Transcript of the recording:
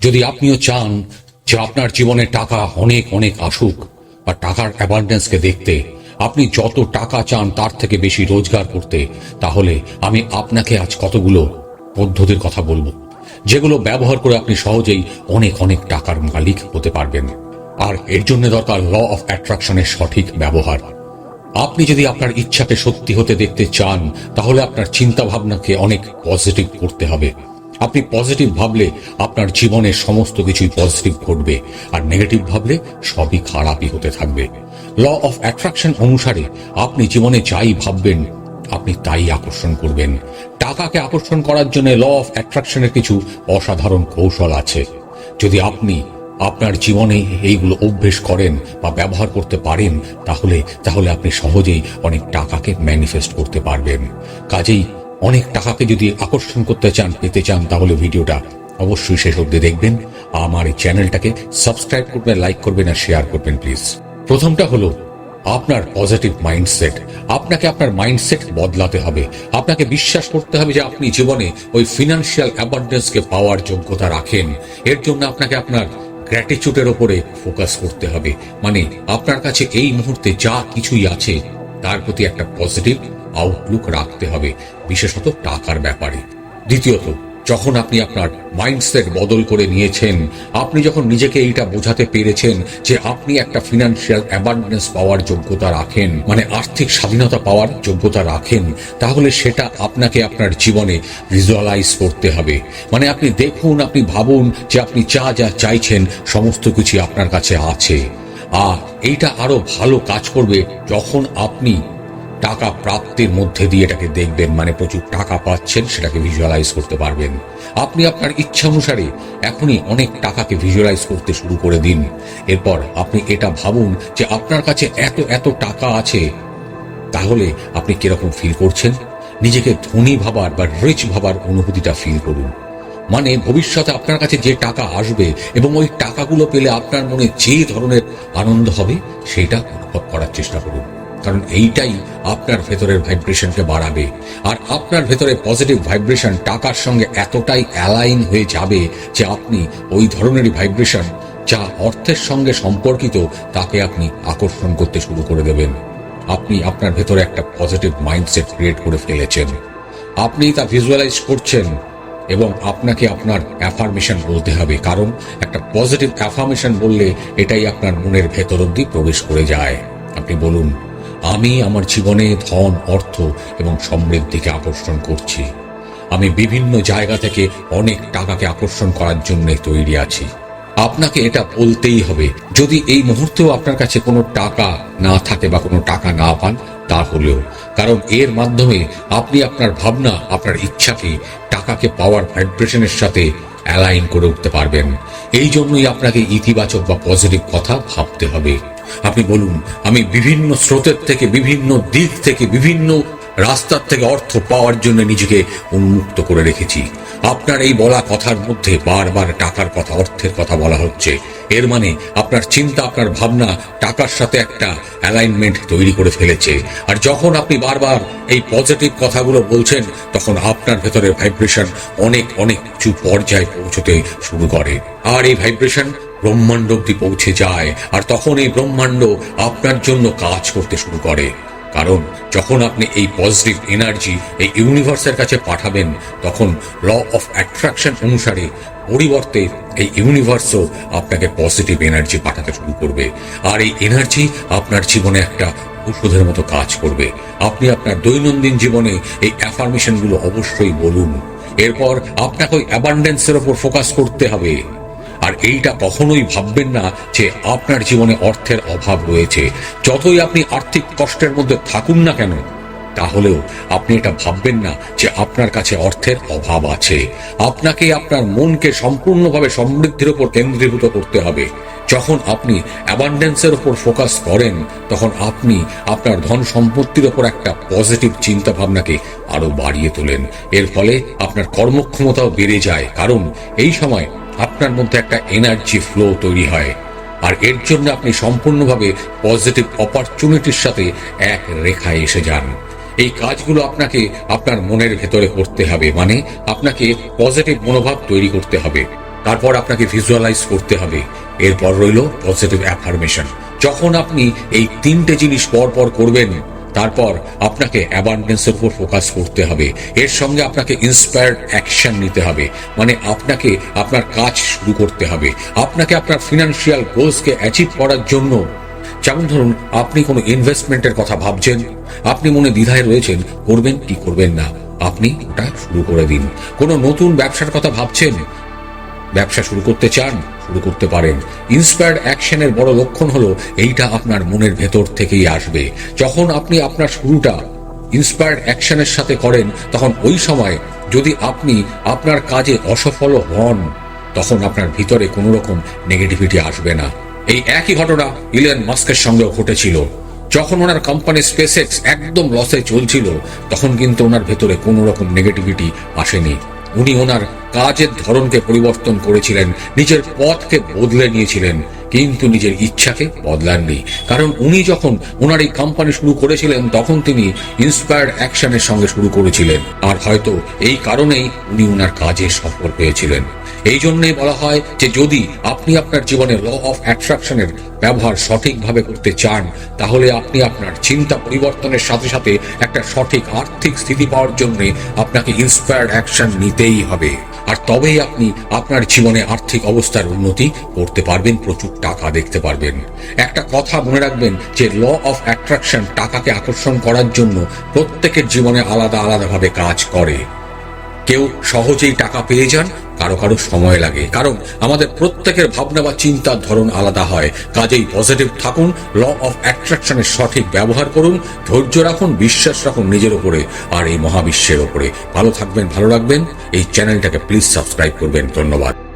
যদি আপনিও চান যে আপনার জীবনে টাকা অনেক অনেক আসুক আর টাকার অ্যাবান্ডেন্সকে দেখতে আপনি যত টাকা চান তার থেকে বেশি রোজগার করতে, তাহলে আমি আপনাকে আজ কতগুলো পদ্ধতির কথা বলব, যেগুলো ব্যবহার করে আপনি সহজেই অনেক অনেক টাকার মালিক হতে পারবেন। আর এর জন্য দরকার ল অফ অ্যাট্রাকশনের সঠিক ব্যবহার। আপনি যদি আপনার ইচ্ছাকে সত্যি হতে দেখতে চান, তাহলে আপনার চিন্তা ভাবনাকে অনেক পজিটিভ করতে হবে। আপনি পজিটিভ ভাবলে আপনার জীবনে সমস্ত কিছুই পজিটিভ ঘটবে। আর নেগেটিভ ভাবলে সবই খারাপই হতে থাকবে। ল অফ অ্যাট্রাকশন অনুসারে আপনি জীবনে যাই ভাববেন, আপনি তাই আকর্ষণ করবেন। টাকাকে আকর্ষণ করার জন্য ল অফ অ্যাট্রাকশনের কিছু অসাধারণ কৌশল আছে। যদি আপনি আপনার জীবনে এইগুলো অভ্যেস করেন বা ব্যবহার করতে পারেন, তাহলে তাহলে আপনি সহজেই অনেক টাকাকে ম্যানিফেস্ট করতে পারবেন। কাজেই অনেক টাকাকে যদি আকর্ষণ করতে চান, পেতে চান, তাহলে ভিডিওটা অবশ্যই শেষ অব্দি দেখবেন। আমার এই চ্যানেলটাকে সাবস্ক্রাইব করবেন, লাইক করবেন আর শেয়ার করবেন, প্লিজ। প্রথমটা হলো আপনার পজিটিভ মাইন্ডসেট। আপনাকে আপনার মাইন্ডসেট বদলাতে হবে। আপনাকে বিশ্বাস করতে হবে যে আপনি জীবনে ওই ফিনান্সিয়াল অ্যাবান্ডেন্সকে পাওয়ার যোগ্যতা রাখেন। এর জন্য আপনাকে আপনার গ্র্যাটিচিউডের ওপরে ফোকাস করতে হবে। মানে আপনার কাছে এই মুহূর্তে যা কিছুই আছে, তার প্রতি একটা পজিটিভ আউটলুক রাখতে হবে, বিশেষত টাকার ব্যাপারে। দ্বিতীয়ত, যখন আপনি আপনার মাইন্ডসেট বদল করে নিয়েছেন, আপনি যখন নিজেকে এইটা বোঝাতে পেরেছেন যে আপনি একটা ফিনান্সিয়াল অ্যাবান্ডেন্স পাওয়ার যোগ্যতা রাখেন মানে আর্থিক স্বাধীনতা পাওয়ার যোগ্যতা রাখেন, তাহলে সেটা আপনাকে আপনার জীবনে ভিজুয়ালাইজ করতে হবে। মানে আপনি দেখুন, আপনি ভাবুন যে আপনি যা যা চাইছেন, সমস্ত কিছু আপনার কাছে আছে। আর এইটা আরও ভালো কাজ করবে যখন আপনি টাকা প্রাপ্তির মধ্যে দিয়ে এটাকে দেখবেন মানে প্রচুর টাকা পাচ্ছেন, সেটাকে ভিজুয়ালাইজ করতে পারবেন। আপনি আপনার ইচ্ছা অনুসারে এখনই অনেক টাকাকে ভিজুয়ালাইজ করতে শুরু করে দিন। এরপর আপনি এটা ভাবুন যে আপনার কাছে এত এত টাকা আছে, তাহলে আপনি কীরকম ফিল করছেন? নিজেকে ধনী ভাবার বা রিচ ভাবার অনুভূতিটা ফিল করুন। মানে ভবিষ্যতে আপনার কাছে যে টাকা আসবে এবং ওই টাকাগুলো পেলে আপনার মনে যে ধরনের আনন্দ হবে, সেটা অনুভব করার চেষ্টা করুন। কারণ এইটাই আপনার ভেতরের ভাইব্রেশনকে বাড়াবে। আর আপনার ভেতরে পজিটিভ ভাইব্রেশন টাকার সঙ্গে এতটাই অ্যালাইন হয়ে যাবে যে আপনি ওই ধরনেরই ভাইব্রেশন যা অর্থের সঙ্গে সম্পর্কিত তাকে আপনি আকর্ষণ করতে শুরু করে দেবেন। আপনি আপনার ভেতরে একটা পজিটিভ মাইন্ডসেট ক্রিয়েট করে ফেলেছেন। আপনি তা ভিজুয়ালাইজ করছেন এবং আপনাকে আপনার অ্যাফার্মেশন বলতে হবে। কারণ একটা পজিটিভ অ্যাফার্মেশন বললে এটাই আপনার মনের ভেতর অব্দি প্রবেশ করে যায়। আপনি বলুন আমি আমার জীবনে ধন, অর্থ এবং সমৃদ্ধিকে আকর্ষণ করছি। আমি বিভিন্ন জায়গা থেকে অনেক টাকাকে আকর্ষণ করার জন্য তৈরি আছি। আপনাকে এটা বলতেই হবে, যদি এই মুহূর্তেও আপনার কাছে কোনো টাকা না থাকে বা কোনো টাকা না পান, তাহলেও। কারণ এর মাধ্যমে আপনি আপনার ভাবনা, আপনার ইচ্ছাকে, টাকাকে পাওয়ার ভাইব্রেশনের সাথে অ্যালাইন করে উঠতে পারবেন। এই জন্যই আপনাকে ইতিবাচক বা পজিটিভ কথা ভাবতে হবে। আপনি বলুন, আমি বিভিন্ন স্রোতের থেকে, বিভিন্ন দিক থেকে, বিভিন্ন রাস্তার থেকে অর্থ পাওয়ার জন্য নিজেকে উন্মুক্ত করে রেখেছি। আপনার এই বলা কথার মধ্যে বারবার টাকার কথা, অর্থের কথা বলা হচ্ছে। এর মানে আপনার চিন্তা, আপনার ভাবনা টাকার সাথে একটা অ্যালাইনমেন্ট তৈরি করে ফেলেছে। আর যখন আপনি বারবার এই পজিটিভ কথাগুলো বলছেন, তখন আপনার ভেতরের ভাইব্রেশন অনেক অনেক উঁচু পর্যায়ে পৌঁছতে শুরু করে। আর এই ভাইব্রেশন ব্রহ্মাণ্ড অব্দি পৌঁছে যায়। আর তখন এই ব্রহ্মাণ্ড আপনার জন্য কাজ করতে শুরু করে। কারণ যখন আপনি এই পজিটিভ এনার্জি এই ইউনিভার্সের কাছে পাঠাবেন, তখন ল অফ অ্যাট্রাকশন অনুসারে পরিবর্তে এই ইউনিভার্সও আপনাকে পজিটিভ এনার্জি পাঠাতে শুরু করবে। আর এই এনার্জি আপনার জীবনে একটা ওষুধের মতো কাজ করবে। আপনি আপনার দৈনন্দিন জীবনে এই অ্যাফার্মেশনগুলো অবশ্যই বলুন। এরপর আপনাকে ওই অ্যাবান্ডেন্সের ওপর ফোকাস করতে হবে। আর এইটা কখনোই ভাববেন না যে আপনার জীবনে অর্থের অভাব রয়েছে। যতই আপনি আর্থিক কষ্টের মধ্যে থাকুন না কেন, তাহলেও আপনি এটা ভাববেন না যে আপনার কাছে অর্থের অভাব আছে। আপনাকে আপনার মনকে সম্পূর্ণভাবে সমৃদ্ধির উপর কেন্দ্রীভূত করতে হবে। যখন আপনি অ্যাবান্ডেন্সের উপর ফোকাস করেন, তখন আপনি আপনার ধন সম্পত্তির উপর একটা পজিটিভ চিন্তা ভাবনাকে আরও বাড়িয়ে তোলেন। এর ফলে আপনার কর্মক্ষমতাও বেড়ে যায়। কারণ এই সময় আপনার মধ্যে একটা এনার্জি ফ্লো তৈরি হয়। আর এর জন্য আপনি সম্পূর্ণভাবে পজিটিভ অপরচুনিটির সাথে এক রেখায় এসে যান। এই কাজগুলো আপনাকে আপনার মনের ভেতরে করতে হবে মানে আপনাকে পজিটিভ মনোভাব তৈরি করতে হবে। তারপর আপনাকে ভিজুয়ালাইজ করতে হবে। এরপর রইল পজিটিভ অ্যাফার্মেশন যখন আপনি এই তিনটে জিনিস পর পর করবেন তারপর আপনাকে অ্যাবান্ডেন্সের উপর ফোকাস করতে হবে। এর সঙ্গে আপনাকে ইন্সপায়ার্ড অ্যাকশন নিতে হবে। মানে আপনাকে আপনার কাজ শুরু করতে হবে। আপনাকে আপনার ফিনান্সিয়াল গোলসকে অ্যাচিভ করার জন্য, যেমন ধরুন, আপনি কোনো ইনভেস্টমেন্টের কথা ভাবছেন, আপনি মনে দ্বিধায় রয়েছেন, করবেন কি করবেন না, আপনি ওটা শুরু করে দিন। কোনো নতুন ব্যবসার কথা ভাবছেন ব্যবসা শুরু করতে চান, শুরু করতে পারেন। ইন্সপায়ার্ড অ্যাকশনের বড় লক্ষণ হলো, এইটা আপনার মনের ভেতর থেকেই আসবে। যখন আপনি আপনার শুরুটা ইন্সপায়ার্ড অ্যাকশনের সাথে করেন, তখন ওই সময় যদি আপনি আপনার কাজে অসফল হন, তখন আপনার ভিতরে কোনো রকম নেগেটিভিটি আসবে না। এই একই ঘটনা ইলিয়ান মাস্কের সঙ্গেও ঘটেছিল। যখন ওনার কোম্পানি স্পেসএক্স একদম লসে চলছিল, তখন কিন্তু ওনার ভেতরে কোনো রকম নেগেটিভিটি আসেনি। উনি ওনার কাজের ধরনকে পরিবর্তন করেছিলেন, নিজের পথকে বদলে নিয়েছিলেন, কিন্তু নিজের ইচ্ছাকে বদলাননি। কারণ উনি যখন ওনার এই কোম্পানি শুরু করেছিলেন, তখন তিনি ইন্সপায়ার্ড অ্যাকশনের সঙ্গে শুরু করেছিলেন। আর হয়তো এই কারণেই উনি ওনার কাজে সফল হয়েছিলেন। এই জন্যই বলা হয় যে যদি আপনি আপনার জীবনে ল অফ অ্যাট্রাকশনের ব্যবহার সঠিকভাবে করতে চান, তাহলে আপনি আপনার চিন্তা পরিবর্তনের সাথে সাথে একটা সঠিক আর্থিক স্থিতি পাওয়ার জন্য আপনাকে ইন্সপায়ার্ড অ্যাকশন নিতেই হবে। আর তবেই আপনি আপনার জীবনে আর্থিক অবস্থার উন্নতি করতে পারবেন, প্রচুর টাকা দেখতে পারবেন। একটা কথা মনে রাখবেন যে ল অফ অ্যাট্রাকশন টাকাকে আকর্ষণ করার জন্য প্রত্যেকের জীবনে আলাদা আলাদাভাবে কাজ করে। কেউ সহজেই টাকা পেয়ে যান, কারও কারও সময় লাগে। কারণ আমাদের প্রত্যেকের ভাবনা বা চিন্তার ধরন আলাদা হয়। কাজেই পজিটিভ থাকুন ল অফ অ্যাট্রাকশনের সঠিক ব্যবহার করুন, ধৈর্য রাখুন, বিশ্বাস রাখুন নিজের ওপরে আর এই মহাবিশ্বের ওপরে ভালো থাকবেন, ভালো রাখবেন। এই চ্যানেলটাকে প্লিজ সাবস্ক্রাইব করবেন। ধন্যবাদ।